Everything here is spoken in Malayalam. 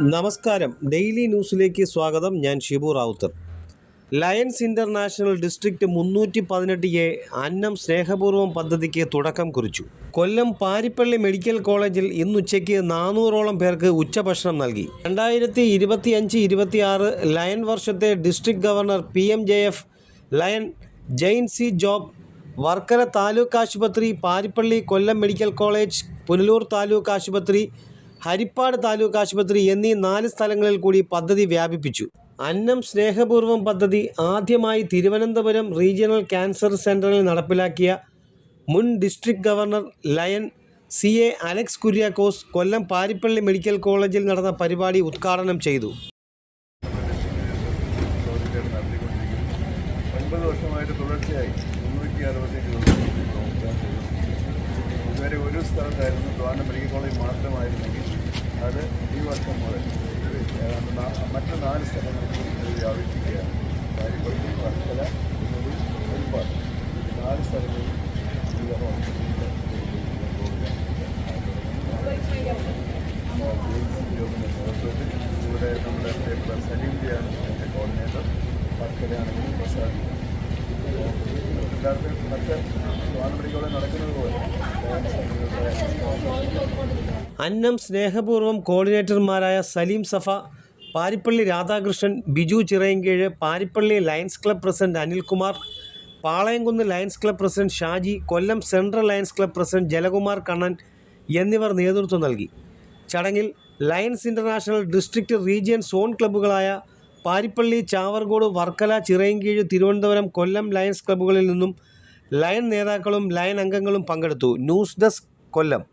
നമസ്കാരം. ഡെയിലി ന്യൂസിലേക്ക് സ്വാഗതം. ഞാൻ Shibu Ravuthar. Lions International district മുന്നൂറ്റി പതിനെട്ട് എ അന്നം സ്നേഹപൂർവം പദ്ധതിക്ക് തുടക്കം കുറിച്ചു. കൊല്ലം പാരിപ്പള്ളി മെഡിക്കൽ കോളേജിൽ ഇന്നുച്ചയ്ക്ക് നാനൂറോളം പേർക്ക് ഉച്ചഭക്ഷണം നൽകി. രണ്ടായിരത്തി ഇരുപത്തി അഞ്ച് ഇരുപത്തിയാറ് ലയൺ വർഷത്തെ district governor P M J F lion Jain C Job Varkala taluk ആശുപത്രി പാരിപ്പള്ളി കൊല്ലം മെഡിക്കൽ കോളേജ് പുനലൂർ താലൂക്ക് ആശുപത്രി ഹരിപ്പാട് താലൂക്ക് ആശുപത്രി എന്നീ നാല് സ്ഥലങ്ങളിൽ കൂടി പദ്ധതി വ്യാപിപ്പിച്ചു. അന്നം സ്നേഹപൂർവം പദ്ധതി ആദ്യമായി തിരുവനന്തപുരം റീജിയണൽ ക്യാൻസർ സെന്ററിൽ നടപ്പിലാക്കിയ മുൻ district governor Lion C A Alex Kuriakose Kollam Parippally medical കോളേജിൽ നടന്ന പരിപാടി ഉദ്ഘാടനം ചെയ്തു. ഒരു സ്ഥലത്തായിരുന്നു ട്രിവാൻഡ്രം മെഡിക്കൽ കോളേജ് മാത്രമായിരുന്നെങ്കിൽ അത് ഈ വർഷം മുതൽ മറ്റു നാല് സ്ഥലങ്ങളിലും വ്യാപിക്കുകയാണ് പാരിപ്പള്ളി വർക്കല ഒരുപാട് നാല് സ്ഥലങ്ങളിൽ നേതൃത്വത്തിൽ ഇവിടെ നമ്മുടെ പേപ്പർ സലീംജിയാണ് എന്റെ കോർഡിനേറ്റർ വർക്കലയാണെങ്കിലും പ്രസാദ് എല്ലാവർക്കും മറ്റ് വാനപടിക്കോടെ നടക്കുന്നത് പോലെ അന്നം സ്നേഹപൂർവം കോർഡിനേറ്റർമാരായ Saleem Safa Paripally Radhakrishnan Biju Chirayinkeezhu Paripally Lions club president Anilkumar Palayamkunnu Lions club president Shaji Kollam central Lions club president Jalakumar Kannan എന്നിവർ നേതൃത്വം നൽകി. ചടങ്ങിൽ Lions International district region zone ക്ലബ്ബുകളായ Paripally Chavarcode Varkala Chirayinkeezhu Thiruvananthapuram Kollam Lions ക്ലബ്ബുകളിൽ നിന്നും ലയൺ നേതാക്കളും ലയൺ അംഗങ്ങളും പങ്കെടുത്തു. News desk Kollam.